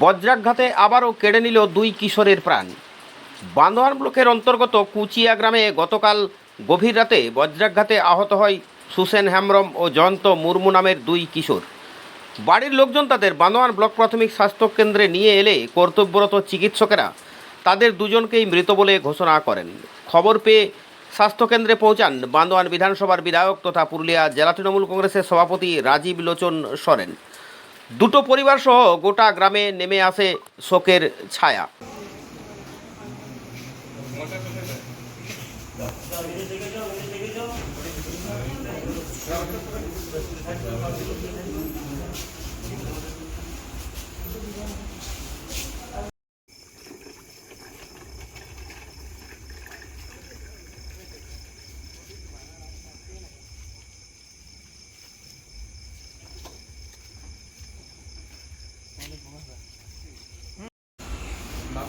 বজ্রাঘাতে আবারও কেড়ে নিল দুই কিশোরের প্রাণ। বান্দোয়ান ব্লকের অন্তর্গত কুচিয়া গ্রামে গতকাল গভীর রাতে বজ্রাঘাতে আহত হয় সুসেন হেমব্রম ও জয়ন্ত মুর্মু নামের দুই কিশোর। বাড়ির লোকজন তাদের বান্দোয়ান ব্লক প্রাথমিক স্বাস্থ্য কেন্দ্রে নিয়ে এলে কর্তব্যরত চিকিৎসকেরা তাদের দুজনকেই মৃত বলে ঘোষণা করেন। খবর পেয়ে স্বাস্থ্যকেন্দ্রে পৌঁছান বান্দোয়ান বিধানসভার বিধায়ক তথা পুরুলিয়া জেলা তৃণমূল কংগ্রেসের সভাপতি রাজীব লোচন সরেন। দুটো পরিবার সহ গোটা গ্রামে নেমে আসে শোকের ছায়া। বাপ